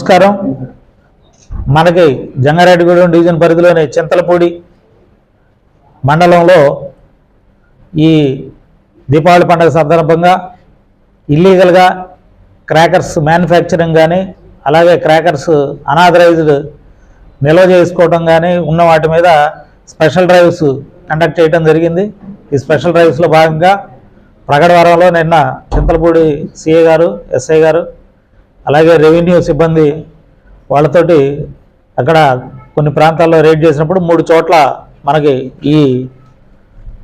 నమస్కారం. మనకి జంగారెడ్డిగూడెం డివిజన్ పరిధిలోని చింతలపూడి మండలంలో ఈ దీపావళి పండుగ సందర్భంగా ఇల్లీగల్గా క్రాకర్స్ మ్యానుఫ్యాక్చరింగ్ కానీ అలాగే క్రాకర్స్ అనాథరైజ్డ్ నిల్వ చేసుకోవడం కానీ ఉన్న వాటి మీద స్పెషల్ డ్రైవ్స్ కండక్ట్ చేయడం జరిగింది. ఈ స్పెషల్ డ్రైవ్స్లో భాగంగా ప్రగడవరంలో నిన్న చింతలపూడి సిఏ గారు ఎస్ఐ గారు అలాగే రెవెన్యూ సిబ్బంది వాళ్ళతోటి అక్కడ కొన్ని ప్రాంతాల్లో రేడ్ చేసినప్పుడు మూడు చోట్ల మనకి ఈ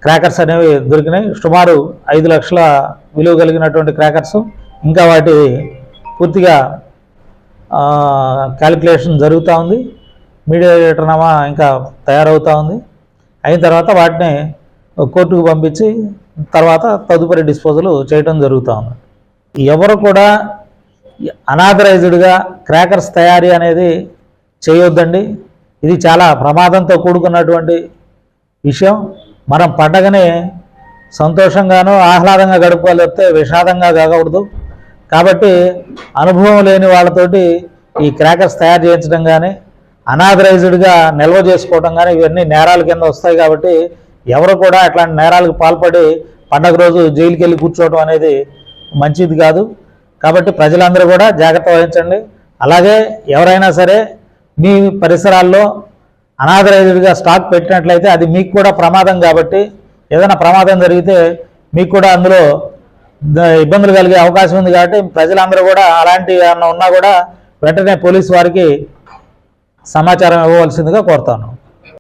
క్రాకర్స్ అనేవి దొరికినాయి. సుమారు ఐదు లక్షల విలువ కలిగినటువంటి క్రాకర్స్. ఇంకా వాటి పూర్తిగా క్యాలిక్యులేషన్ జరుగుతూ ఉంది. మీడియాటర్నామా ఇంకా తయారవుతూ ఉంది. అయిన తర్వాత వాటిని కోర్టుకు పంపించి తర్వాత తదుపరి డిస్పోజల్ చేయడం జరుగుతూ ఉంది. ఎవరు కూడా అనాథరైజ్డ్గా క్రాకర్స్ తయారీ అనేది చేయొద్దండి. ఇది చాలా ప్రమాదంతో కూడుకున్నటువంటి విషయం. మనం పండగని సంతోషంగానూ ఆహ్లాదంగా గడుపుకోవాలి విషాదంగా కాకూడదు. కాబట్టి అనుభవం లేని వాళ్ళతోటి ఈ క్రాకర్స్ తయారు చేయించడం కానీ అనాథరైజ్డ్గా నిల్వ చేసుకోవడం కానీ ఇవన్నీ నేరాల కింద వస్తాయి కాబట్టి ఎవరు కూడా అట్లాంటి నేరాలకు పాల్పడి పండగ రోజు జైలుకి వెళ్ళి కూర్చోవడం అనేది మంచిది కాదు. కాబట్టి ప్రజలందరూ కూడా జాగ్రత్త వహించండి. అలాగే ఎవరైనా సరే మీ పరిసరాల్లో అనాథరైజ్డ్గా స్టాక్ పెట్టినట్లయితే అది మీకు కూడా ప్రమాదం కాబట్టి ఏదైనా ప్రమాదం జరిగితే మీకు కూడా అందులో ఇబ్బందులు కలిగే అవకాశం ఉంది కాబట్టి ప్రజలందరూ కూడా అలాంటి ఏమన్నా ఉన్నా కూడా వెంటనే పోలీసు వారికి సమాచారం ఇవ్వవలసిందిగా కోరుతాను.